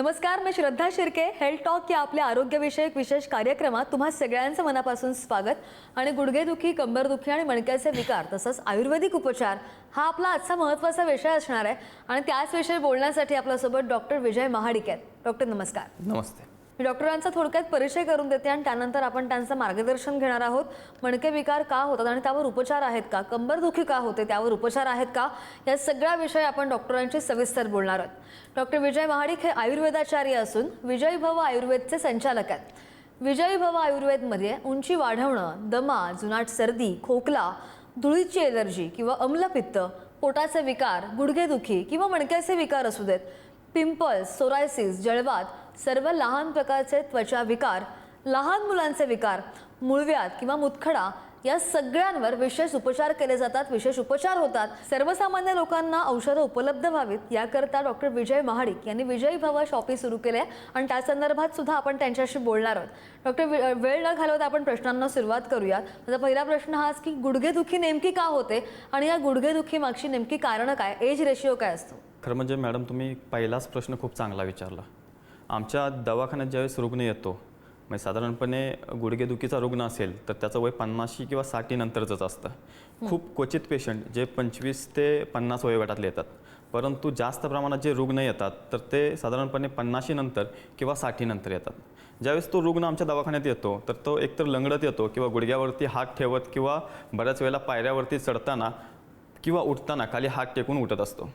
नमस्कार मी Shraddha Shirke health talk या आपल्या आरोग्यविषयक विशेष कार्यक्रमात तुम्हा सगळ्यांचं मनापासून स्वागत. आणि गुडघेदुखी कंबरदुखी आणि मणक्याचे विकार तसंच आयुर्वेदिक उपचार हा आपला आजचा महत्त्वाचा विषय असणार आहे. आणि त्याच विषयी बोलण्यासाठी आपल्यासोबत डॉक्टर विजय महाडिक आहेत. डॉक्टर नमस्कार. नमस्ते. मी डॉक्टरांचा थोडक्यात परिचय करून देते आणि त्यानंतर आपण त्यांचं मार्गदर्शन घेणार आहोत. मणके विकार का होतात आणि त्यावर उपचार आहेत का? कंबरदुखी का होते? त्यावर उपचार आहेत का? या सगळ्या विषयी आपण डॉक्टरांशी सविस्तर बोलणार आहोत. डॉक्टर विजय महाडिक हे आयुर्वेदाचार्य असून विजय भव आयुर्वेदचे संचालक आहेत. विजयी भव आयुर्वेदमध्ये उंची वाढवणं दमा जुनाट सर्दी खोकला धुळीची एलर्जी किंवा अम्लपित्त पोटाचे विकार गुडघेदुखी किंवा मणक्याचे विकार असू देत. पिंपल्स सोरायसिस जळवात सर्व लहान प्रकारचे त्वचा विकार लहान मुलांचे विकार मुळव्यात किंवा मुतखडा या सगळ्यांवर विशेष उपचार केले जातात विशेष उपचार होतात. सर्वसामान्य लोकांना औषधं उपलब्ध व्हावीत याकरता डॉक्टर विजय महाडिक यांनी विजयी भव शॉपी सुरू केले आणि त्या संदर्भात सुद्धा आपण त्यांच्याशी बोलणार आहोत. डॉक्टर वेळ न घालवता आपण प्रश्नांना सुरुवात करूयात. माझा पहिला प्रश्न हाच की गुडघेदुखी नेमकी का होते आणि या गुडघेदुखी मागची नेमकी कारणं काय? एज रेशिओ काय असतो? खरं म्हणजे मॅडम तुम्ही पहिलाच प्रश्न खूप चांगला विचारला. आमच्या दवाखान्यात ज्यावेळेस रुग्ण येतो म्हणजे साधारणपणे गुडघेदुखीचा रुग्ण असेल तर त्याचं वय पन्नाशी किंवा साठी नंतरचंच असतं खूप क्वचित पेशंट जे पंचवीस ते पन्नास वयोगटातले येतात परंतु जास्त प्रमाणात जे रुग्ण येतात तर ते साधारणपणे पन्नाशी नंतर किंवा साठी नंतर येतात. ज्यावेळेस तो रुग्ण आमच्या दवाखान्यात येतो तर तो एकतर लंगडत येतो किंवा गुडघ्यावरती हात ठेवत किंवा बऱ्याच वेळेला पायऱ्यावरती चढताना किंवा उठताना खाली हात टेकून उठत असतो.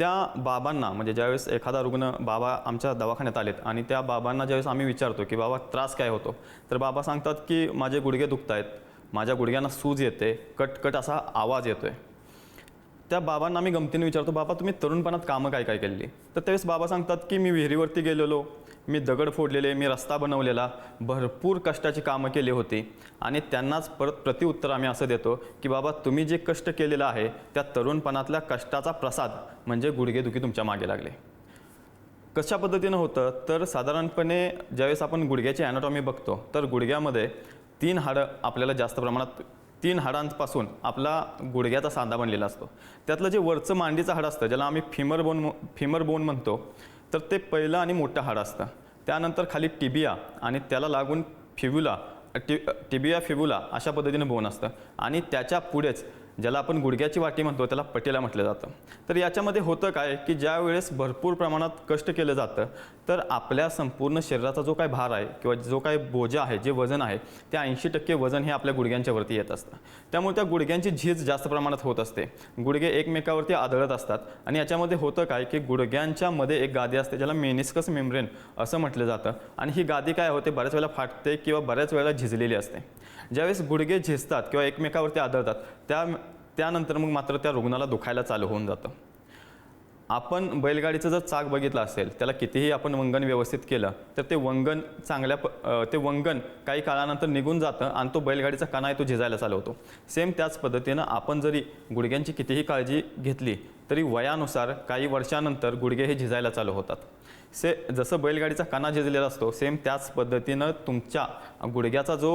त्या बाबांना म्हणजे ज्यावेळेस एखादा रुग्ण बाबा आमच्या दवाखान्यात आलेत आणि त्या बाबांना ज्यावेळेस आम्ही विचारतो की बाबा त्रास काय होतो तर बाबा सांगतात की माझे गुडघे दुखत आहेत माझ्या गुडघ्यांना सूज येते कटकट असा आवाज येतो आहे त्या बाबांना आम्ही गमतीने विचारतो बाबा तुम्ही तरुणपणात कामं काय काय केली तर त्यावेळेस बाबा सांगतात की मी विहिरीवरती गेलेलो मी दगड फोडलेले मी रस्ता बनवलेला भरपूर कष्टाची कामं केली होती आणि त्यांनाच परत प्रतिउत्तर आम्ही असं देतो की बाबा तुम्ही जे कष्ट केलेलं आहे त्या तरुणपणातल्या कष्टाचा प्रसाद म्हणजे गुडघेदुखी तुमच्या मागे लागले. कशा पद्धतीनं होतं? तर साधारणपणे ज्यावेळेस आपण गुडघ्याची ॲनाटॉमी बघतो तर गुडघ्यामध्ये तीन हाडं आपल्याला जास्त प्रमाणात तीन हाडांपासून आपला गुडघ्याचा सांधा बनलेला असतो. त्यातलं जे वरचं मांडीचं हाड असतं ज्याला आम्ही फिमर बोन फिमर बोन म्हणतो तर ते पहिलं आणि मोठं हाड असतं. त्यानंतर खाली टिबिया आणि त्याला लागून फिब्युला टि टिबिया फिब्युला अशा पद्धतीनं बोन असतं. आणि त्याच्या पुढेच ज्याला आपण गुडघ्याची वाटी म्हणतो त्याला पटेला म्हटलं जातं. तर याच्यामध्ये होतं काय की ज्या वेळेस भरपूर प्रमाणात कष्ट केलं जातं तर आपल्या संपूर्ण शरीराचा जो काय भार आहे किंवा जो काय बोजा आहे जे वजन आहे ते ऐंशी टक्के वजन हे आपल्या गुडघ्यांच्यावरती येत असतं. त्यामुळे त्या गुडघ्यांची झीज जास्त प्रमाणात होत असते. गुडघे एकमेकावरती आदळत असतात आणि याच्यामध्ये होतं काय की गुडघ्यांच्या मध्ये एक गादी असते ज्याला मेनिस्कस मेम्ब्रेन असं म्हटलं जातं. आणि ही गादी काय होते? बऱ्याच वेळेला फाटते किंवा बऱ्याच वेळेला झिजलेली असते. ज्यावेळेस गुडघे झिजतात किंवा एकमेकावरती आदळतात त्या त्यानंतर मग मात्र त्या रुग्णाला दुखायला चालू होऊन जातं. आपण बैलगाडीचं जर चाक बघितलं असेल त्याला कितीही आपण वंगण व्यवस्थित केलं तर ते वंगण चांगल्या प ते वंगण काही काळानंतर निघून जातं आणि तो बैलगाडीचा कणा आहे तो झिजायला चालू होतो. सेम त्याच पद्धतीनं आपण जरी गुडघ्यांची कितीही काळजी घेतली तरी वयानुसार काही वर्षानंतर गुडघे हे झिजायला चालू होतात. से जसं बैलगाडीचा कणा झिजलेला असतो सेम त्याच पद्धतीनं तुमच्या गुडघ्याचा जो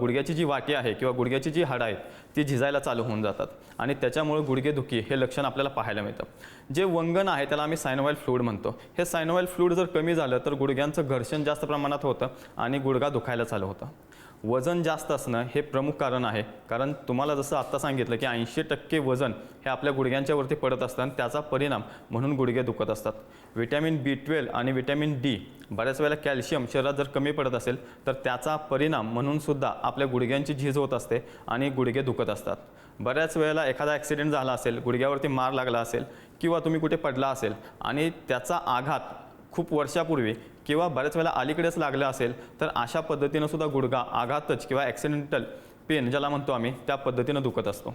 गुडघ्याची जी वाटी आहे किंवा गुडघ्याची जी हाडं आहेत ती झिजायला चालू होऊन जातात. आणि त्याच्यामुळे गुडघेदुखी हे लक्षण आपल्याला पाहायला मिळतं. जे वंगण आहे त्याला आम्ही सायनोवाईल फ्लूड म्हणतो. हे सायनोवाईल फ्लूड जर कमी झालं तर गुडघ्यांचं घर्षण जास्त प्रमाणात होतं आणि गुडघा दुखायला चालू होतं. वजन जास्त असणं हे प्रमुख कारण आहे. कारण तुम्हाला जसं आत्ता सांगितलं की ऐंशी टक्के वजन हे आपल्या गुडघ्यांच्यावरती पडत असतं आणि त्याचा परिणाम म्हणून गुडघे दुखत असतात. विटॅमिन बी ट्वेल्व आणि विटॅमिन डी बऱ्याच वेळेला कॅल्शियम शरीरात जर कमी पडत असेल तर त्याचा परिणाम म्हणूनसुद्धा आपल्या गुडघ्यांची झीज होत असते आणि गुडघे दुखत असतात. बऱ्याच वेळेला एखादा ॲक्सिडेंट झाला असेल गुडघ्यावरती मार लागला असेल किंवा तुम्ही कुठे पडला असेल आणि त्याचा आघात खूप वर्षापूर्वी किंवा बऱ्याच वेळेला अलीकडेच लागलं असेल तर अशा पद्धतीनं सुद्धा गुडघा आघातच किंवा ॲक्सिडेंटल पेन ज्याला म्हणतो आम्ही त्या पद्धतीनं दुखत असतो.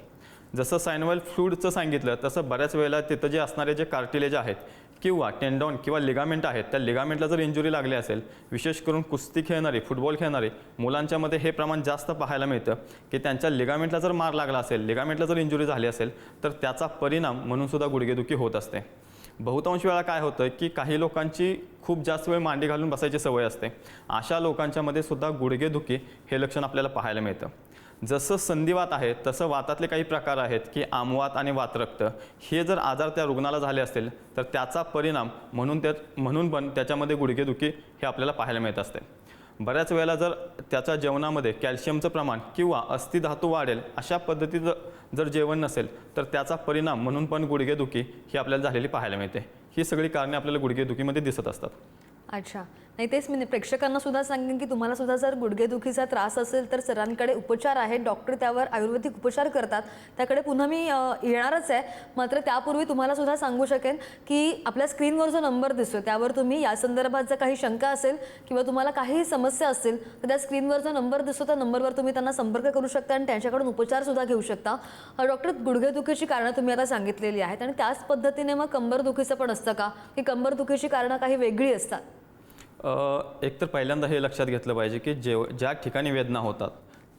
जसं सायनोवेल फ्लूडचं सांगितलं तसं बऱ्याच वेळेला तिथं जे असणारे जे कार्टिलेज आहेत किंवा टेंडॉन किंवा लिगामेंट आहेत त्या लिगामेंटला जर इंजुरी लागली असेल विशेष करून कुस्ती खेळणारी फुटबॉल खेळणारी मुलांच्यामध्ये हे प्रमाण जास्त पाहायला मिळतं की त्यांच्या लिगामेंटला जर मार लागला असेल लिगामेंटला जर इंजुरी झाली असेल तर त्याचा परिणाम म्हणूनसुद्धा गुडघेदुखी होत असते. बहुतांश वेळा काय होतं की काही लोकांची खूप जास्त वेळ मांडी घालून बसायची सवय असते. अशा लोकांच्यामध्ये सुद्धा गुडघेदुखी हे लक्षण आपल्याला पाहायला मिळतं. जसं संधिवात आहे तसं वातातले काही प्रकार आहेत की आमवात आणि वातरक्त. हे जर आजार त्या रुग्णाला झाले असतील तर त्याचा परिणाम म्हणून त्या म्हणून पण त्याच्यामध्ये गुडघेदुखी हे आपल्याला पाहायला मिळत असते. बऱ्याच वेळेला जर त्याच्या जेवणामध्ये कॅल्शियमचं प्रमाण किंवा अस्थिधातू वाढेल अशा पद्धतीचं जर जेवण नसेल तर त्याचा परिणाम म्हणून पण गुडघेदुखी ही आपल्याला झालेली पाहायला मिळते. ही सगळी कारणे आपल्याला गुडघेदुखीमध्ये दिसत असतात. अच्छा. नाही तेच मी प्रेक्षकांना सुद्धा सांगेन की तुम्हाला सुद्धा जर गुडघेदुखीचा त्रास असेल तर सरांकडे उपचार आहेत. डॉक्टर त्यावर आयुर्वेदिक उपचार करतात. त्याकडे पुन्हा मी येणारच आहे. मात्र त्यापूर्वी तुम्हाला सुद्धा सांगू शकेन की आपल्या स्क्रीनवर जो नंबर दिसतो त्यावर तुम्ही या संदर्भात जर काही शंका असेल किंवा तुम्हाला काही समस्या असतील तर त्या स्क्रीनवर जो नंबर दिसतो त्या नंबरवर तुम्ही त्यांना संपर्क करू शकता आणि त्यांच्याकडून उपचार सुद्धा घेऊ शकता. डॉक्टर गुडघेदुखीची कारणं तुम्ही आता सांगितलेली आहेत आणि त्याच पद्धतीने मग कंबरदुखीचं पण असतं का? की कंबरदुखीची कारणं काही वेगळी असतात. एकतर एक तर पहिल्यांदा हे लक्षात घेतलं पाहिजे की जेव ज्या ठिकाणी वेदना होतात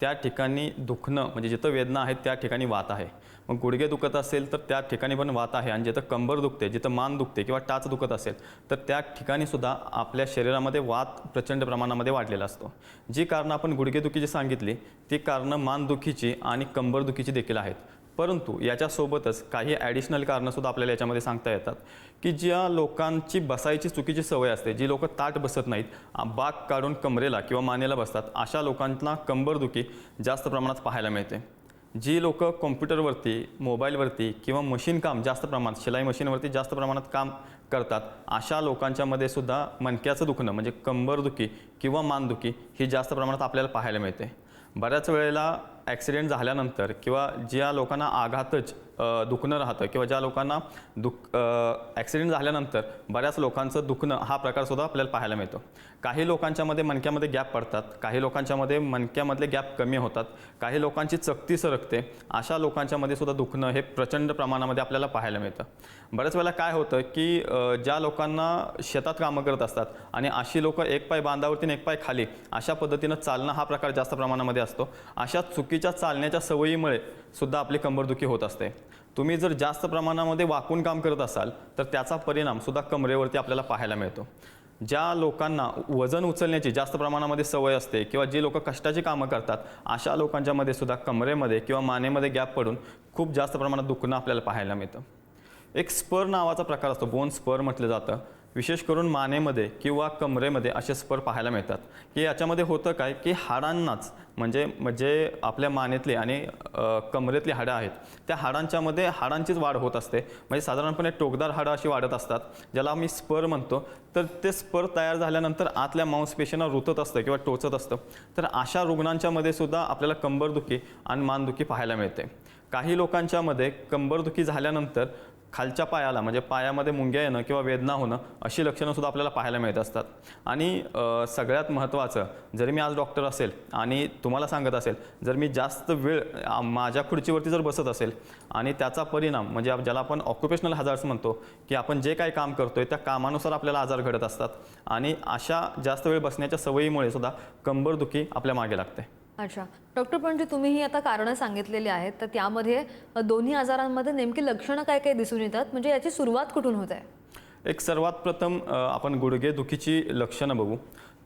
त्या ठिकाणी दुखणं म्हणजे जिथं वेदना आहेत त्या ठिकाणी वात आहे. मग गुडघे दुखत असेल तर त्या ठिकाणी पण वात आहे आणि जिथं कंबर दुखते जिथं मान दुखते किंवा टाच दुखत असेल तर त्या ठिकाणी सुद्धा आपल्या शरीरामध्ये वात प्रचंड प्रमाणामध्ये वाढलेला असतो. जी कारणं आपण गुडघेदुखीची सांगितली ती कारणं मानदुखीची आणि कंबरदुखीची देखील आहेत. परंतु याच्यासोबतच काही ॲडिशनल कारणंसुद्धा आपल्याला याच्यामध्ये सांगता येतात की ज्या लोकांची बसायची चुकीची सवय असते जी लोक ताट बसत नाहीत बाग बाक काढून कमरेला किंवा मानेला बसतात अशा लोकांना कंबरदुखी जास्त प्रमाणात पाहायला मिळते. जी लोक कॉम्प्युटरवरती मोबाईलवरती किंवा मशीन काम जास्त प्रमाणात शिलाई मशीनवरती जास्त प्रमाणात काम करतात अशा लोकांच्यामध्ये सुद्धा मणक्याचं दुखणं म्हणजे कंबरदुखी किंवा मानदुखी ही जास्त प्रमाणात आपल्याला पाहायला मिळते. बऱ्याच वेळेला ॲक्सिडेंट झाल्यानंतर किंवा ज्या लोकांना आघातच दुखणं राहतं किंवा ज्या लोकांना दुख ॲक्सिडेंट झाल्यानंतर बऱ्याच लोकांचं दुखणं हा प्रकारसुद्धा आपल्याला पाहायला मिळतो. काही लोकांच्यामध्ये मणक्यामध्ये गॅप पडतात काही लोकांच्यामध्ये मणक्यामधले गॅप कमी होतात काही लोकांची चकती सरकते अशा लोकांच्यामध्ये सुद्धा दुखणं हे प्रचंड प्रमाणामध्ये आपल्याला पाहायला मिळतं. बऱ्याच वेळेला काय होतं की ज्या लोकांना शेतात कामं करत असतात आणि अशी लोकं एक पाय बांधावरती एक पाय खाली अशा पद्धतीनं चालणं हा प्रकार जास्त प्रमाणामध्ये असतो. अशा चुकीच्या चालण्याच्या सवयीमुळे सुद्धा आपली कंबरदुखी होत असते. तुम्ही जर जास्त प्रमाणामध्ये वाकून काम करत असाल तर त्याचा परिणाम सुद्धा कमरेवरती आपल्याला पाहायला मिळतो. ज्या लोकांना वजन उचलण्याची जास्त प्रमाणामध्ये सवय असते किंवा जी लोक कष्टाची कामं करतात अशा लोकांच्यामध्ये सुद्धा कमरेमध्ये किंवा मानेमध्ये गॅप पडून खूप जास्त प्रमाणात दुखणं आपल्याला पाहायला मिळतं. एक स्पर नावाचा प्रकार असतो बोन स्पर म्हटलं जातं. विशेष करून मानेमध्ये किंवा कमरेमध्ये असे स्पर पाहायला मिळतात. की याच्यामध्ये होतं काय? की हाडांनाच म्हणजे म्हणजे आपल्या मानेतली आणि कमरेतली हाडं आहेत. त्या हाडांच्यामध्ये हाडांचीच वाढ होत असते. म्हणजे साधारणपणे टोकदार हाडं अशी वाढत असतात ज्याला आम्ही स्पर म्हणतो. तर ते स्पर तयार झाल्यानंतर आतल्या मांसपेशींना रुतत असतं किंवा टोचत असतं. तर अशा रुग्णांच्यामध्ये सुद्धा आपल्याला कंबरदुखी आणि मानदुखी पाहायला मिळते. काही लोकांच्यामध्ये कंबरदुखी झाल्यानंतर खालच्या पायाला म्हणजे पायामध्ये मुंग्या येणं किंवा वेदना होणं अशी लक्षणं सुद्धा आपल्याला पाहायला मिळत असतात. आणि सगळ्यात महत्त्वाचं जरी मी आज डॉक्टर असेल आणि तुम्हाला सांगत असेल जर मी जास्त वेळ माझ्या खुर्चीवरती जर बसत असेल आणि त्याचा परिणाम म्हणजे ज्याला आपण ऑक्युपेशनल हजार्ड्स म्हणतो की आपण जे काही काम करतो आहे त्या कामानुसार आपल्याला आजार घडत असतात. आणि अशा जास्त वेळ बसण्याच्या सवयीमुळे सुद्धा कंबरदुखी आपल्या मागे लागते. अच्छा. डॉक्टर पण जे तुम्ही ही आता कारणं सांगितलेली आहेत तर त्यामध्ये दोन्ही आजारांमध्ये नेमकी लक्षणं काय काय दिसून येतात? म्हणजे याची सुरुवात कुठून होत आहे? एक सर्वात प्रथम आपण आपण गुडघेदुखीची लक्षणं बघू.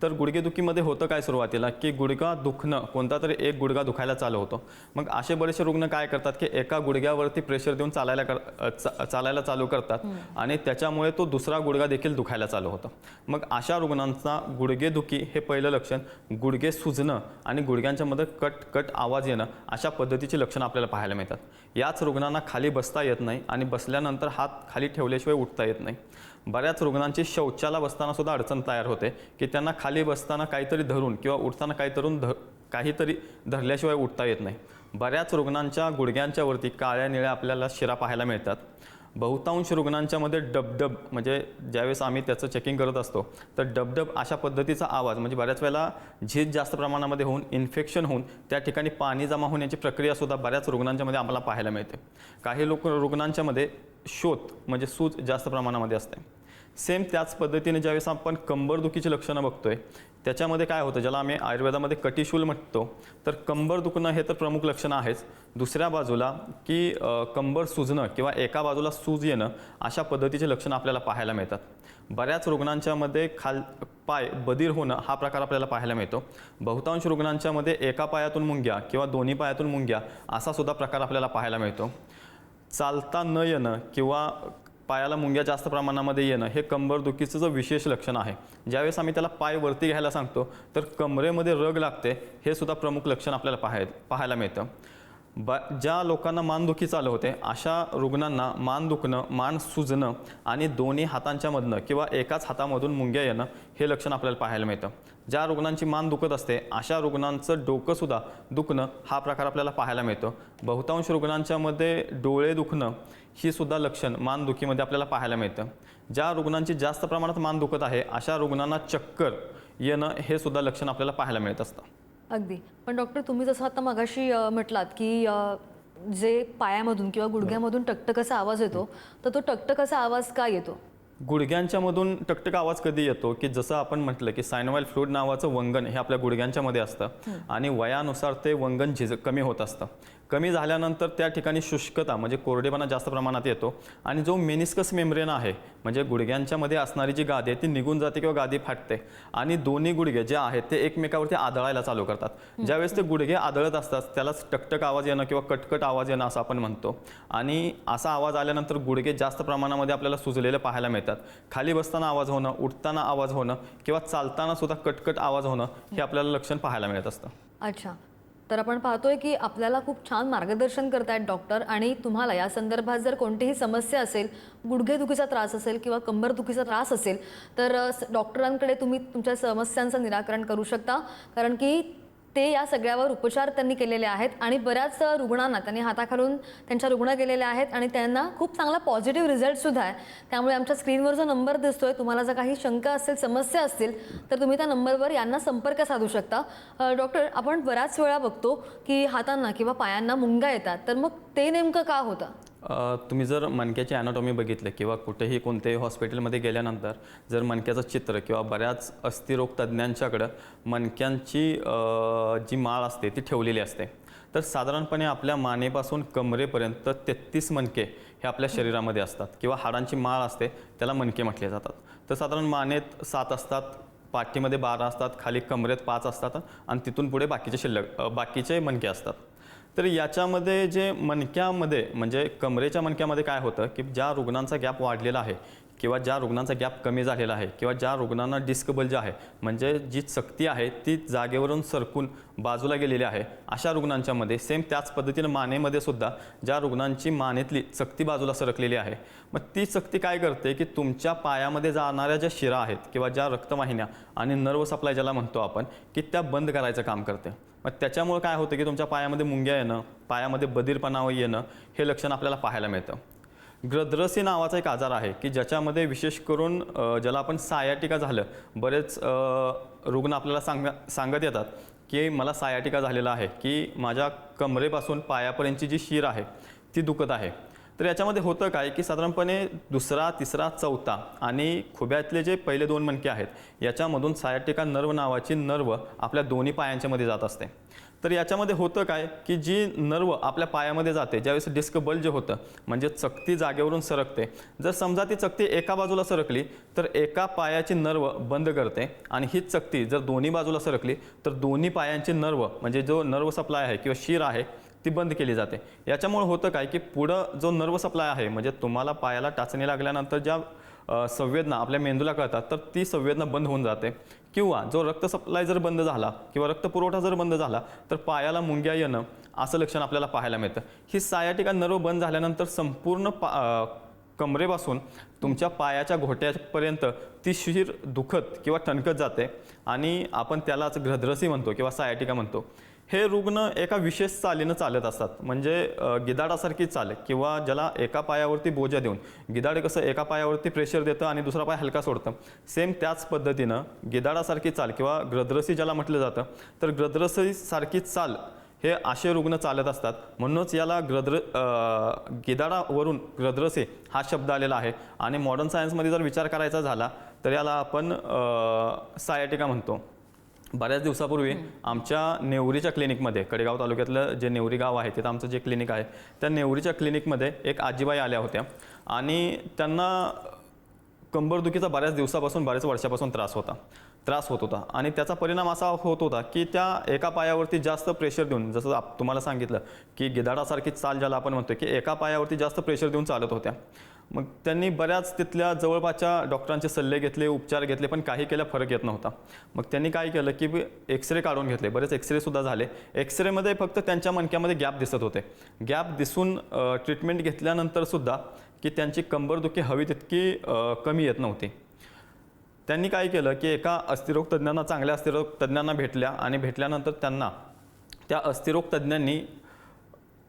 तर गुडघेदुखीमध्ये होतं काय सुरुवातीला? की गुडघा दुखणं कोणता तरी एक गुडघा दुखायला चालू होतो. मग असे बरेचसे रुग्ण काय करतात की एका गुडघ्यावरती प्रेशर देऊन चालायला कर चा- चालायला चालू करतात आणि त्याच्यामुळे तो दुसरा गुडघा देखील दुखायला चालू होतं. मग अशा रुग्णांचा गुडघेदुखी हे पहिलं लक्षण गुडघे सुजणं आणि गुडघ्यांच्यामध्ये कट कट आवाज येणं अशा पद्धतीची लक्षणं आपल्याला पाहायला मिळतात. याच रुग्णांना खाली बसता येत नाही आणि बसल्यानंतर हात खाली ठेवल्याशिवाय उठता येत नाही. बऱ्याच रुग्णांची शौचाला बसताना सुद्धा अडचण तयार होते की त्यांना खाली बसताना काहीतरी धरून किंवा उठताना काहीतरून ध काहीतरी धरल्याशिवाय उठता येत नाही. बऱ्याच रुग्णांच्या गुडघ्यांच्या वरती काळ्या निळ्या आपल्याला शिरा पाहायला मिळतात. बहुतांश रुग्णांच्यामध्ये डबडब म्हणजे ज्यावेळेस आम्ही त्याचं चेकिंग करत असतो तर डबडब अशा पद्धतीचा आवाज म्हणजे बऱ्याच वेळेला झीज जास्त प्रमाणामध्ये होऊन इन्फेक्शन होऊन त्या ठिकाणी पाणी जमा होण्याची प्रक्रियासुद्धा बऱ्याच रुग्णांच्यामध्ये आम्हाला पाहायला मिळते. काही लोक रुग्णांच्यामध्ये शोध म्हणजे सूज जास्त प्रमाणामध्ये असते. सेम त्याच पद्धतीने ज्यावेळेस आपण कंबरदुखीची लक्षणं बघतोय त्याच्यामध्ये काय होतं ज्याला आम्ही आयुर्वेदामध्ये कटिशूल म्हणतो तर कंबर दुखणं हे तर प्रमुख लक्षण आहेच. दुसऱ्या बाजूला की कंबर सुजणं किंवा एका बाजूला सूज येणं अशा पद्धतीचे लक्षणं आपल्याला पाहायला मिळतात. बऱ्याच रुग्णांच्यामध्ये खाल पाय बधीर होणं हा प्रकार आपल्याला पाहायला मिळतो. बहुतांश रुग्णांच्यामध्ये एका पायातून मुंग्या किंवा दोन्ही पायातून मुंग्या असा सुद्धा प्रकार आपल्याला पाहायला मिळतो. चालता न येणं किंवा पायाला मुंग्या जास्त प्रमाणामध्ये येणं हे कंबरदुखीचं जो विशेष लक्षण आहे. ज्यावेळेस आम्ही त्याला पाय वरती घ्यायला सांगतो तर कमरेमध्ये रग लागते हे सुद्धा प्रमुख लक्षण आपल्याला पाहाय पाहायला मिळतं. ब ज्या लोकांना मानदुखी चालू होते अशा रुग्णांना मान दुखणं मान सुजणं आणि दोन्ही हातांच्यामधनं किंवा एकाच हातामधून मुंग्या येणं हे लक्षण आपल्याला पाहायला मिळतं. ज्या रुग्णांची मान दुखत असते अशा रुग्णांचं डोकंसुद्धा दुखणं हा प्रकार आपल्याला पाहायला मिळतो. बहुतांश रुग्णांच्यामध्ये डोळे दुखणं ही सुद्धा लक्षण मानदुखीमध्ये आपल्याला पाहायला मिळतं. ज्या रुग्णांची जास्त प्रमाणात मान दुखत आहे अशा रुग्णांना चक्कर येणं हे सुद्धा लक्षण आपल्याला पाहायला मिळत असतं. अगदी. पण डॉक्टर तुम्ही जसं आता मगाशी म्हटलात की जे पायामधून किंवा गुडघ्यामधून टकटक आवाज येतो तर तो टकटक आवाज का येतो? गुडघ्यांच्या मधून टकटक आवाज कधी येतो की जसं आपण म्हटलं की सायनोवाईल फ्लूड नावाचं वंगण हे आपल्या गुडघ्यांच्या मध्ये असतं आणि वयानुसार ते वंगण झिज कमी होत असतं. कमी झाल्यानंतर त्या ठिकाणी शुष्कता म्हणजे कोरडेपणा जास्त प्रमाणात येतो आणि जो मेनिस्कस मेम्ब्रेन आहे म्हणजे गुडघ्यांच्यामध्ये असणारी जी गादी आहे ती निघून जाते किंवा गादी फाटते आणि दोन्ही गुडघे जे आहेत ते एकमेकावरती आदळायला चालू करतात. ज्यावेळेस ते गुडघे आदळत असतात त्यालाच टकटक आवाज येणं किंवा कटकट आवाज येणं असं आपण म्हणतो आणि असा आवाज आल्यानंतर गुडघे जास्त प्रमाणामध्ये आपल्याला सुजलेले पाहायला मिळतात. खाली बसताना आवाज होणं उठताना आवाज होणं किंवा चालताना सुद्धा कटकट आवाज होणं हे आपल्याला लक्षण पाहायला मिळत असतं. अच्छा. तर आपण पाहतोय की आपल्याला खूप छान मार्गदर्शन करतायत डॉक्टर आणि तुम्हाला या संदर्भात जर कोणतीही समस्या असेल गुडघेदुखीचा त्रास असेल किंवा कंबरदुखीचा त्रास असेल तर डॉक्टरांकडे तुम्ही तुमच्या समस्यांचं निराकरण करू शकता. कारण की ते या सगळ्यावर उपचार त्यांनी केलेले आहेत आणि बऱ्याच रुग्णांना त्यांनी हाताखालून त्यांच्या रुग्ण केलेल्या आहेत आणि त्यांना खूप चांगला पॉझिटिव्ह रिझल्टसुद्धा आहे. त्यामुळे आमच्या स्क्रीनवर जो नंबर दिसतोय तुम्हाला जर काही शंका असेल समस्या असतील तर तुम्ही त्या नंबरवर यांना संपर्क साधू शकता. डॉक्टर आपण बऱ्याच वेळा बघतो की हातांना किंवा पायांना मुंगा येतात. तर मग ते नेमकं का होतं? तुम्ही जर मणक्याची ॲनाटॉमी बघितलं किंवा कुठेही कोणत्याही हॉस्पिटलमध्ये गेल्यानंतर जर मणक्याचं चित्र किंवा बऱ्याच अस्थिरोग तज्ज्ञांच्याकडं मणक्यांची जी माळ असते ती ठेवलेली असते. तर साधारणपणे आपल्या मानेपासून कमरेपर्यंत तेहतीस मणके हे आपल्या शरीरामध्ये असतात किंवा हाडांची माळ असते त्याला मणके म्हटले जातात. तर साधारण मानेत सात असतात पाठीमध्ये बारा असतात खाली कमरेत पाच असतात आणि तिथून पुढे बाकीचे शिल्लक बाकीचे मणके असतात. तर याच्यामध्ये जे मणक्यामध्ये म्हणजे कमरेच्या मणक्यामध्ये काय होतं की ज्या रुग्णांचा गॅप वाढलेला आहे किंवा ज्या रुग्णांचा गॅप कमी झालेला आहे किंवा ज्या रुग्णांना डिस्क बल्ज आहे म्हणजे जी सक्ती आहे ती जागेवरून सरकून बाजूला गेलेली आहे अशा रुग्णांच्यामध्ये सेम त्याच पद्धतीनं मानेमध्ये सुद्धा ज्या रुग्णांची मानेतली सक्ती बाजूला सरकलेली आहे मग ती सक्ती काय करते की तुमच्या पायामध्ये जाणाऱ्या ज्या शिरा आहेत किंवा ज्या रक्तवाहिन्या आणि नर्व सप्लाय ज्याला म्हणतो आपण की त्या बंद करायचं काम करते. मग त्याच्यामुळं काय होतं की तुमच्या पायामध्ये मुंग्या येणं पायामध्ये बधीरपणा येणं हे लक्षण आपल्याला पाहायला मिळतं. ग्रद्रसी नावाचा एक आजार आहे की ज्याच्यामध्ये विशेष करून ज्याला आपण सायाटिका झालं बरेच रुग्ण आपल्याला सांग सांगत येतात की मला सायाटिका झालेला आहे की माझ्या कमरेपासून पायापर्यंतची जी शीर आहे ती दुखत आहे. तर याच्यामध्ये होतं काय की साधारणपणे दुसरा तिसरा चौथा आणि खुब्यातले जे पहिले दोन मणके आहेत याच्यामधून सायाटिका नर्व नावाची नर्व आपल्या दोन्ही पायांच्यामध्ये जात असते. तर याच्यामध्ये होतं काय की जी नर्व आपल्या पायामध्ये जाते ज्यावेळेस डिस्क बल जे होतं म्हणजे चकती जागेवरून सरकते. जर समजा ती चकती एका बाजूला सरकली तर एका पायाची नर्व बंद करते आणि ही चकती जर दोन्ही बाजूला सरकली तर दोन्ही पायांची नर्व म्हणजे जो नर्व सप्लाय आहे किंवा शीर आहे ती बंद केली जाते. याच्यामुळे होतं काय की पुढं जो नर्व सप्लाय आहे म्हणजे तुम्हाला पायाला टाचणी लागल्यानंतर ज्या संवेदना आपल्या मेंदूला कळतात तर ती संवेदना बंद होऊन जाते. किंवा जो रक्त सप्लाय जर बंद झाला किंवा रक्तपुरवठा जर बंद झाला तर पायाला मुंग्या येणं असं लक्षण आपल्याला पाहायला मिळतं. ही सायाटिका नर्व बंद झाल्यानंतर संपूर्ण पा कमरेपासून तुमच्या पायाच्या घोट्यापर्यंत ती शिर दुखत किंवा ठणकत जाते. आणि आपण त्यालाच घ्रद्रसी म्हणतो किंवा सायाटिका म्हणतो. हे रुग्ण एका विशेष चालीनं चालत असतात. म्हणजे गिदाडासारखी चाल किंवा ज्याला एका पायावरती बोजा देऊन गिदाड कसं एका पायावरती प्रेशर देतं आणि दुसरा पाय हलका सोडतं. सेम त्याच पद्धतीनं गिदाडासारखी चाल किंवा ग्रद्रसी ज्याला म्हटलं जातं तर ग्रद्रसीसारखी चाल हे असे रुग्ण चालत असतात. म्हणूनच याला ग्रद्र गिदाडावरून ग्रद्रसे हा शब्द आलेला आहे. आणि मॉडर्न सायन्समध्ये जर विचार करायचा झाला तर याला आपण सायाटिका म्हणतो. बऱ्याच दिवसापूर्वी आमच्या नेवरीच्या क्लिनिकमध्ये कडेगाव तालुक्यातलं जे नेवरी गाव आहे तिथं आमचं जे क्लिनिक आहे त्या नेवरीच्या क्लिनिकमध्ये एक आजीबाई आल्या होत्या. आणि त्यांना कंबरदुखीचा बऱ्याच दिवसापासून बऱ्याच वर्षापासून त्रास होता. त्रास होत होता. आणि त्याचा परिणाम असा होत होता की त्या एका पायावरती जास्त प्रेशर देऊन जसं आप तुम्हाला सांगितलं की गिधाडासारखी चाल ज्याला आपण म्हणतो की एका पायावरती जास्त प्रेशर देऊन चालत होत्या. मग त्यांनी बऱ्याच तिथल्या जवळपासच्या डॉक्टरांचे सल्ले घेतले उपचार घेतले पण काही केल्या फरक येत नव्हता. मग त्यांनी काय केलं की एक्सरे काढून घेतले. बरेच एक्सरेसुद्धा झाले. एक्सरेमध्ये फक्त त्यांच्या मणक्यामध्ये गॅप दिसत होते. गॅप दिसून ट्रीटमेंट घेतल्यानंतरसुद्धा की त्यांची कंबरदुखी हवी तितकी कमी येत नव्हती. त्यांनी काय केलं की एका अस्थिरोग तज्ज्ञांना चांगल्या अस्थिरोग तज्ज्ञांना भेटल्या आणि भेटल्यानंतर त्यांना त्या अस्थिरोग तज्ज्ञांनी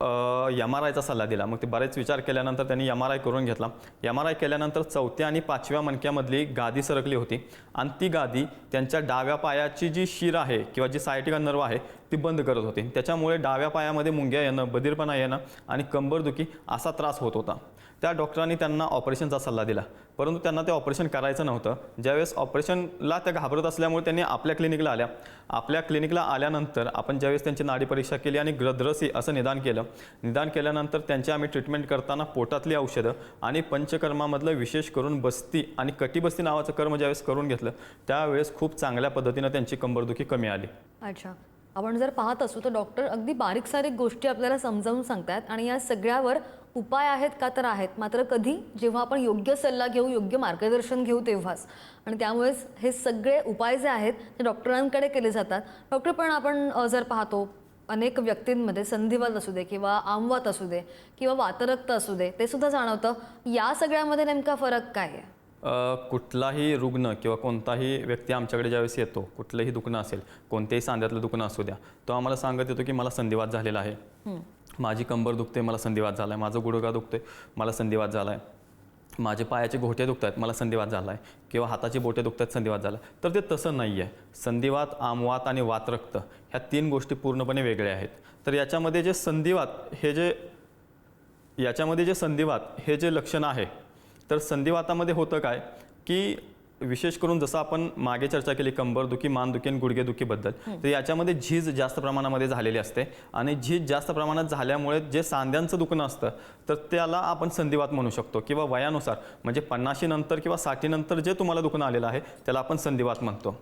एम आर आयचा सल्ला दिला. मग ते बरेच विचार केल्यानंतर त्यांनी एम आर आय करून घेतला. एम आर आय केल्यानंतर चौथ्या आणि पाचव्या मणक्यामधली गादी सरकली होती. आणि ती गादी त्यांच्या डाव्या पायाची जी शिर आहे किंवा जी सायटिका नर्व आहे ती बंद करत होती. त्याच्यामुळे डाव्या पायामध्ये मुंग्या येणं बधीरपणा येणं आणि कंबरदुखी असा त्रास होत होता. त्या डॉक्टरांनी त्यांना ऑपरेशनचा सल्ला दिला. परंतु त्यांना ते ऑपरेशन करायचं नव्हतं. ज्यावेळेस ऑपरेशनला त्या घाबरत असल्यामुळे त्यांनी आपल्या क्लिनिकला आल्या. आपल्या क्लिनिकला आल्यानंतर आपण ज्यावेळेस त्यांची नाडी परीक्षा केली आणि ग्रद्रसी असं निदान केलं निदान केल्यानंतर त्यांची आम्ही ट्रीटमेंट करताना पोटातली औषधं आणि पंचकर्मामधलं विशेष करून बस्ती आणि कटीबस्ती नावाचं कर्म ज्यावेळेस करून घेतलं त्यावेळेस खूप चांगल्या पद्धतीनं त्यांची कंबरदुखी कमी आली. अच्छा. आपण जर पाहत असू तर डॉक्टर अगदी बारीक सारीक गोष्टी आपल्याला समजावून सांगतात आणि या सगळ्यावर उपाय आहेत का तर आहेत. मात्र कधी जेव्हा आपण योग्य सल्ला घेऊ योग्य मार्गदर्शन घेऊ तेव्हाच. आणि त्यामुळेच हे सगळे उपाय जे आहेत ते डॉक्टरांकडे केले जातात. डॉक्टर पण आपण जर पाहतो अनेक व्यक्तींमध्ये संधिवात असू दे किंवा आमवात असू दे किंवा वातरक्त असू दे ते सुद्धा जाणवतं. या सगळ्यामध्ये नेमका फरक काय आहे? कुठलाही रुग्ण किंवा कोणताही व्यक्ती आमच्याकडे ज्यावेळेस येतो कुठलंही दुखणं असेल कोणत्याही सांध्यातलं दुखणं असू द्या तो आम्हाला सांगत येतो की मला संधिवात झालेला आहे. माझी कंबर दुखते मला संधिवात झाला आहे माझं गुडघा दुखते मला संधिवात झाला आहे माझे पायाचे घोटे दुखत आहेत मला संधिवात झाला आहे किंवा हाताची बोटे दुखत आहेत संधिवात झाला तर ते तसं नाही आहे संधिवात आमवात आणि वातरक्त ह्या तीन गोष्टी पूर्णपणे वेगळ्या आहेत. तर याच्यामध्ये जे संधिवात हे जे याच्यामध्ये जे संधिवात हे जे लक्षण आहे तर संधिवातामध्ये होतं काय? की विशेष करून जसं आपण मागे चर्चा केली कंबरदुखी मानदुखी आणि गुडघेदुखीबद्दल तर याच्यामध्ये झीज जास्त प्रमाणामध्ये झालेली असते आणि झीज जास्त प्रमाणात झाल्यामुळे जे सांध्यांचं दुखणं असतं तर त्याला आपण संधिवात म्हणू शकतो किंवा वयानुसार म्हणजे पन्नाशी नंतर किंवा साठी नंतर जे तुम्हाला दुखणं आलेलं आहे त्याला आपण संधिवात म्हणतो.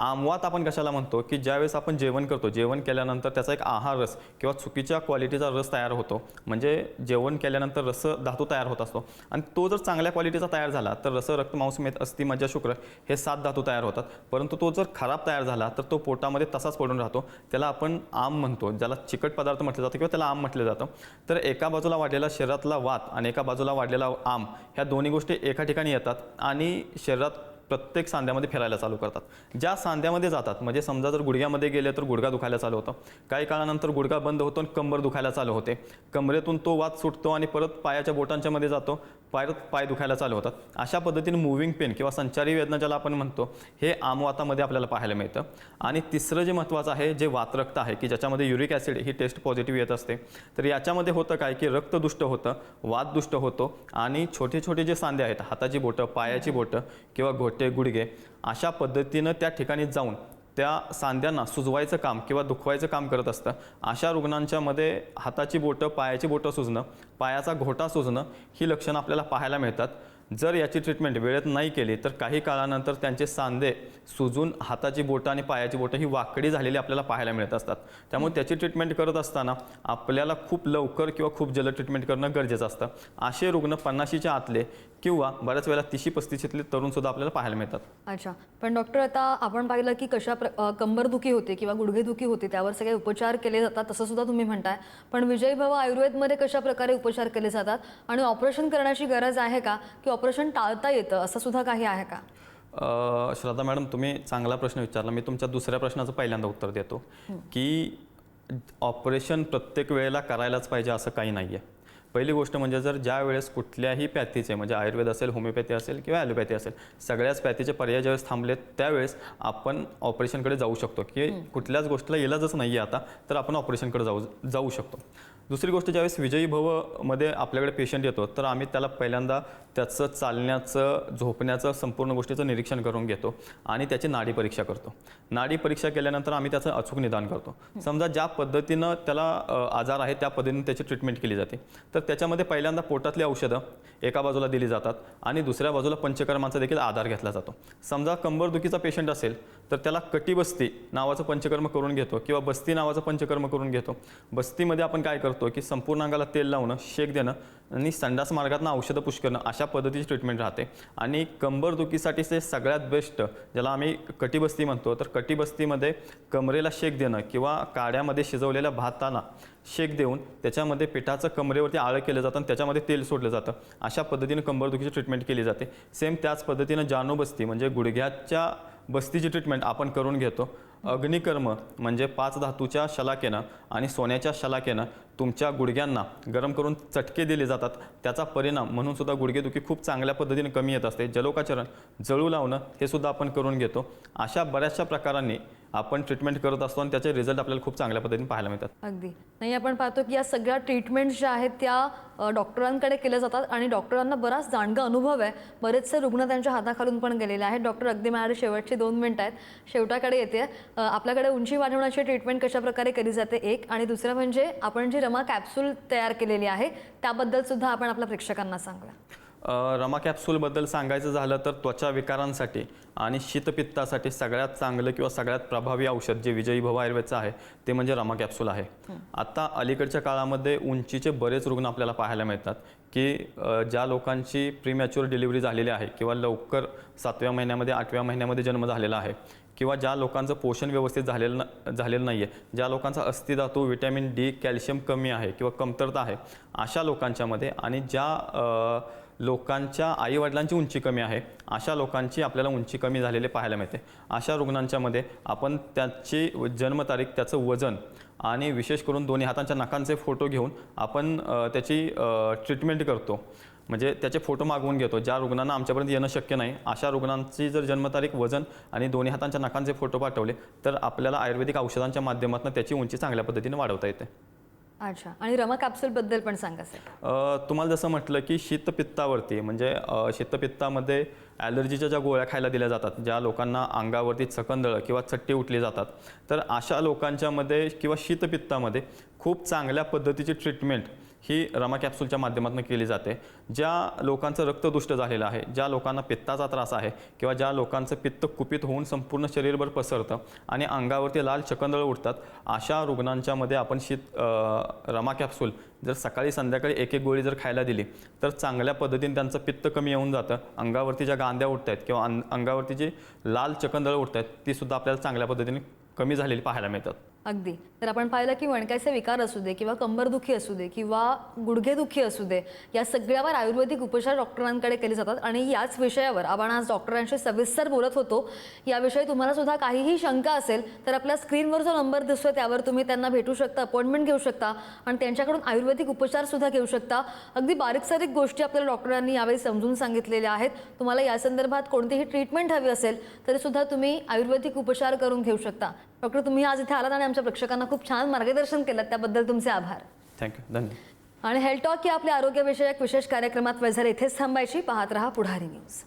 आमवात आपण कशाला म्हणतो? की ज्यावेळेस आपण जेवण करतो जेवण केल्यानंतर त्याचा एक आहार रस किंवा चुकीच्या क्वालिटीचा रस तयार होतो म्हणजे जेवण केल्यानंतर रस धातू तयार होत असतो आणि तो जर चांगल्या क्वालिटीचा तयार झाला तर रस रक्त मांस मेद अस्थि मज्जा शुक्र हे सात धातू तयार होतात. परंतु तो जर खराब तयार झाला तर तो पोटामध्ये तसाच पडून राहतो. त्याला आपण आम म्हणतो ज्याला चिकट पदार्थ म्हटलं जातं किंवा त्याला आम म्हटलं जातं. तर एका बाजूला वाढलेला शरीरातला वात आणि एका बाजूला वाढलेला आम ह्या दोन्ही गोष्टी एका ठिकाणी येतात आणि शरीरात प्रत्येक सांध्यामध्ये फिरायला चालू करतात. ज्या सांध्यामध्ये जातात म्हणजे समजा जर गुडघ्यामध्ये गेले तर गुडघा दुखायला चालू होतं. काही काळानंतर गुडघा बंद होतो आणि कंबर दुखायला चालू होते. कमरेतून तो वाद सुटतो आणि परत पायाच्या बोटांच्या मध्ये जातो. परत पाय दुखायला चालू होतात. अशा पद्धतीने मुव्हिंग पेन किंवा संचारी वेदना ज्याला आपण म्हणतो हे आमवातामध्ये आपल्याला पाहायला मिळतं. आणि तिसरं जे महत्त्वाचं आहे जे वातरक्त आहे की ज्याच्यामध्ये युरिक ॲसिड ही टेस्ट पॉझिटिव्ह येत असते. तर याच्यामध्ये होतं काय की रक्त दुष्ट होतं वाद दुष्ट होतो. आणि छोटे छोटे जे सांधे आहेत हाताची बोटं पायाची बोटं किंवा घोटे गुडघे अशा पद्धतीनं त्या ठिकाणी जाऊन त्या सांध्यांना सुजवायचं काम किंवा दुखवायचं काम करत असतं. अशा रुग्णांच्यामध्ये हाताची बोटं पायाची बोटं सुजणं पायाचा घोटा सुजणं ही लक्षणं आपल्याला पाहायला मिळतात. जर याची ट्रीटमेंट वेळेत नाही केली तर काही काळानंतर त्यांचे सांधे सुजून हाताची बोटं आणि पायाची बोटं ही वाकडी झालेली आपल्याला पाहायला मिळत असतात. त्यामुळे त्याची ट्रीटमेंट करत असताना आपल्याला खूप लवकर किंवा खूप जलद ट्रीटमेंट करणं गरजेचं असतं. असे रुग्ण पन्नाशीच्या आतले किंवा बऱ्याच वेळेला तिशी पस्तीशीतले तरुणसुद्धा आपल्याला पाहायला मिळतात. अच्छा. पण डॉक्टर आता आपण पाहिलं की कशा प्र कंबरदुखी होते किंवा गुडघेदुखी होते त्यावर सगळे उपचार केले जातात तसं सुद्धा तुम्ही म्हणताय. पण विजयी भव आयुर्वेदमध्ये कशा प्रकारे उपचार केले जातात? आणि ऑपरेशन करण्याची गरज आहे का? की ऑपरेशन टाळता येतं असं सुद्धा काही आहे का? अ, श्रद्धा मॅडम तुम्ही चांगला प्रश्न विचारला. मी तुमच्या दुसऱ्या प्रश्नाचं पहिल्यांदा उत्तर देतो की ऑपरेशन प्रत्येक वेळेला करायलाच पाहिजे असं काही नाही आहे पहिली गोष्ट म्हणजे जर ज्या वेळेस कुठल्याही पॅथीचे म्हणजे आयुर्वेद असेल होमिओपॅथी असेल किंवा ॲलोपॅथी असेल सगळ्याच पॅथीचे पर्याय ज्यावेळेस थांबलेत त्यावेळेस आपण ऑपरेशनकडे जाऊ शकतो. की कुठल्याच गोष्टीला इलाजच नाही आहे आता तर आपण ऑपरेशनकडे जाऊ जाऊ शकतो. दुसरी गोष्ट ज्यावेळेस विजयी भवमध्ये आपल्याकडे पेशंट येतो तर आम्ही त्याला पहिल्यांदा त्याचं चालण्याचं झोपण्याचं संपूर्ण गोष्टीचं निरीक्षण करून घेतो आणि त्याची नाडी परीक्षा करतो. नाडी परीक्षा केल्यानंतर आम्ही त्याचं अचूक निदान करतो. समजा ज्या पद्धतीनं त्याला आजार आहे त्या पद्धतीने त्याची ट्रीटमेंट केली जाते. तर त्याच्यामध्ये पहिल्यांदा पोटातली औषधं एका बाजूला दिली जातात आणि दुसऱ्या बाजूला पंचकर्मांचा देखील आधार घेतला जातो. समजा कंबरदुखीचा पेशंट असेल तर त्याला कटिबस्ती नावाचं पंचकर्म करून घेतो किंवा बस्ती नावाचं पंचकर्म करून घेतो. बस्तीमध्ये आपण काय करतो की संपूर्ण अंगाला तेल लावणं शेक देणं आणि संडास मार्गातनं औषधं पुश करणं अशा पद्धतीची ट्रीटमेंट राहते. आणि कंबरदुखीसाठी ते सगळ्यात बेस्ट ज्याला आम्ही कटिबस्ती म्हणतो. तर कटिबस्तीमध्ये कमरेला शेक देणं किंवा काड्यामध्ये शिजवलेल्या भाताला शेक देऊन त्याच्यामध्ये पिठाचं कमरेवरती आळं केलं जातं आणि त्याच्यामध्ये तेल सोडलं जातं. अशा पद्धतीनं कंबरदुखीची ट्रीटमेंट केली जाते. सेम त्याच पद्धतीनं जानोबस्ती म्हणजे गुडघ्याच्या बस्तीची ट्रीटमेंट आपण करून घेतो. अग्निकर्म म्हणजे पाच धातूच्या शलाकेनं आणि सोन्याच्या शलाकेनं तुमच्या गुडघ्यांना गरम करून चटके दिले जातात. त्याचा परिणाम म्हणून सुद्धा गुडघेदुखी खूप चांगल्या पद्धतीने कमी येत असते. जलोकाचरण जळू लावणं हे सुद्धा आपण करून घेतो. अशा बऱ्याचशा प्रकारांनी आपण ट्रीटमेंट करत असतो आणि त्याचे रिझल्ट आपल्याला खूप चांगल्या पद्धतीने पाहायला मिळतात. अगदी. नाही आपण पाहतो की या सगळ्या ट्रीटमेंट ज्या आहेत त्या अ, डॉक्टरांकडे केल्या जातात आणि डॉक्टरांना बराच जाणगा अनुभव आहे. बरेचसे रुग्ण त्यांच्या हाताखालून पण गेलेले आहेत. डॉक्टर अगदी माझ्या शेवटची दोन मिनिटं आहेत. शेवटाकडे येते. अ, आपल्याकडे उंची वाढवण्याची ट्रीटमेंट कशाप्रकारे केली जाते एक. आणि दुसरं म्हणजे आपण जी रमा कॅप्सूल तयार केलेली आहे त्याबद्दल सुद्धा आपण आपल्या प्रेक्षकांना सांगूया. रमा कॅप्सूलबद्दल सांगायचं झालं तर त्वचा विकारांसाठी आणि शीतपित्तासाठी सगळ्यात चांगलं किंवा सगळ्यात प्रभावी औषध जे विजयी भव आयुर्वेदचं आहे ते म्हणजे रमा कॅप्सूल आहे. आता अलीकडच्या काळामध्ये उंचीचे बरेच रुग्ण आपल्याला पाहायला मिळतात की ज्या लोकांची प्रीमॅच्युअर डिलिव्हरी झालेली आहे किंवा लवकर सातव्या महिन्यामध्ये आठव्या महिन्यामध्ये जन्म झालेला आहे किंवा ज्या लोकांचं पोषण व्यवस्थित झालेलं न झालेलं नाही आहे ज्या लोकांचा अस्थिधातू विटॅमिन डी कॅल्शियम कमी आहे किंवा कमतरता आहे अशा लोकांच्यामध्ये आणि ज्या लोकांच्या आईवडिलांची उंची कमी आहे. अशा लोकांची आपल्याला उंची कमी झालेले पाहायला मिळते. अशा रुग्णांच्यामध्ये आपण त्याची जन्मतारीख त्याचं वजन आणि विशेष करून दोन्ही हातांच्या नखांचे फोटो घेऊन आपण त्याची ट्रीटमेंट करतो. म्हणजे त्याचे फोटो मागवून घेतो. ज्या रुग्णांना आमच्यापर्यंत येणं शक्य नाही अशा रुग्णांची जर जन्मतारीख वजन आणि दोन्ही हातांच्या नखांचे फोटो पाठवले तर आपल्याला आयुर्वेदिक औषधांच्या माध्यमातून त्याची उंची चांगल्या पद्धतीने वाढवता येते. अच्छा. आणि रमा कॅप्सूलबद्दल पण सांगा सर तुम्हाला जसं म्हटलं की शीतपित्तावरती म्हणजे शीतपित्तामध्ये ॲलर्जीच्या ज्या गोळ्या खायला दिल्या जातात ज्या लोकांना अंगावरती चकंदळं किंवा चट्टी उठली जातात तर अशा लोकांच्यामध्ये किंवा शीतपित्तामध्ये खूप चांगल्या पद्धतीची ट्रीटमेंट ही रमा कॅप्सूलच्या माध्यमातून केली जाते. ज्या लोकांचं रक्तदुष्ट झालेलं आहे ज्या लोकांना पित्ताचा त्रास आहे किंवा ज्या लोकांचं पित्त कुपित होऊन संपूर्ण शरीरभर पसरतं आणि अंगावरती लाल चकंदळ उठतात अशा रुग्णांच्यामध्ये आपण शीत रमा कॅप्सूल जर सकाळी संध्याकाळी एक एक गोळी जर खायला दिली तर चांगल्या पद्धतीने त्यांचं पित्त कमी येऊन जातं अंगावरती ज्या गांद्या उठत आहेत किंवा अंगावरती जी लाल चकंदळ उठत आहेत तीसुद्धा आपल्याला चांगल्या पद्धतीने कमी झालेली पाहायला मिळतात. अगदी. तर आपण पाहिलं की मणक्याचे विकार असू दे किंवा कंबरदुखी असू दे किंवा गुडघेदुखी असू दे या सगळ्यावर आयुर्वेदिक उपचार डॉक्टरांकडे केले जातात. आणि याच विषयावर आपण आज डॉक्टरांशी सविस्तर बोलत होतो. याविषयी तुम्हाला सुद्धा काहीही शंका असेल तर आपल्या स्क्रीनवर जो नंबर दिसतोय त्यावर तुम्ही त्यांना भेटू शकता अपॉइंटमेंट घेऊ शकता आणि त्यांच्याकडून आयुर्वेदिक उपचार सुद्धा घेऊ शकता. अगदी बारीक सारीक गोष्टी आपल्याला डॉक्टरांनी यावेळी समजून सांगितलेल्या आहेत. तुम्हाला या संदर्भात कोणतीही ट्रीटमेंट हवी असेल तरी सुद्धा तुम्ही आयुर्वेदिक उपचार करून घेऊ शकता. डॉक्टर तुम्ही आज इथे आलात आणि आमच्या प्रेक्षकांना खूप छान मार्गदर्शन केलं त्याबद्दल तुमचे आभार. थँक्यू धन्यवाद. आणि हेल्थ टॉक या आपल्या आरोग्यविषयक विशेष कार्यक्रमात वेळ झाले इथेच थांबायची. पाहत रहा पुढारी न्यूज.